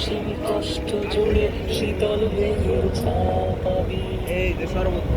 সীমি কষ্ট জুড়ে শীতল হয়ে ছা পাবি এই যে সর্বোচ্চ